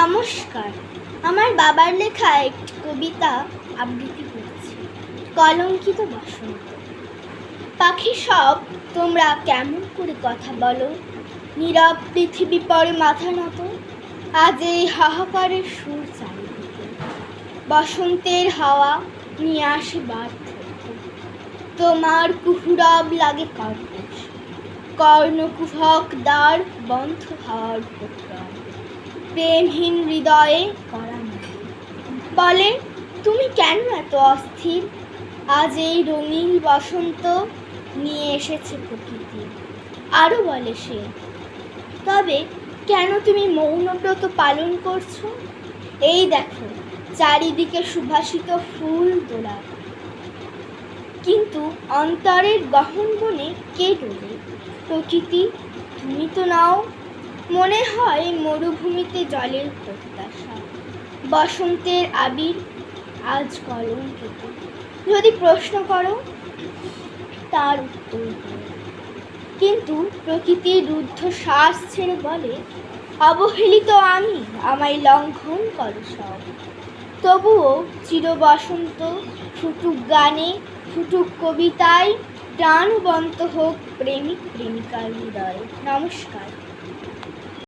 নমস্কার। আমার বাবার লেখা একটি কবিতা আবৃত্তি করছি। কলঙ্কিত বসন্ত পাখি সব, তোমরা কেমন করে কথা বলো? নীরব পৃথিবী পরে মাথা নত। আজ এই হাহাকারের সুর চারিদিকে। বসন্তের হাওয়া নিয়ে আসে বার্ধক্য তোমার কুহুরব লাগে কর্কশ। কর্ণকুহক দ্বার বন্ধ হওয়ার উপক্রম প্রেমহীন হৃদয়ে বলে, তুমি কেন এত অস্থির? আজ এই রঙিন বসন্ত নিয়ে এসেছে প্রকৃতি। আরও বলে সে, তবে কেন তুমি মৌনব্রত পালন করছ? এই দেখো, চারিদিকে সুভাষিত ফুল তোলা। কিন্তু অন্তরের গহন বনে কে ডোলে প্রকৃতি, তুমি তো নাও মনে হয় মরুভূমিতে জলের প্রত্যাশা। বসন্তের আবির আজ কলঙ্কিত যদি প্রশ্ন করো, তার উত্তর কিন্তু প্রকৃতির রুদ্ধ শ্বাস ছেড়ে বলে, অবহেলিত আমি, আমায় লঙ্ঘন করো সব। তবুও চির বসন্ত, ফুটুক গানে, ফুটুক কবিতায়, প্রাণবন্ত হোক প্রেমিক, প্রেমিকার হৃদয়। নমস্কার।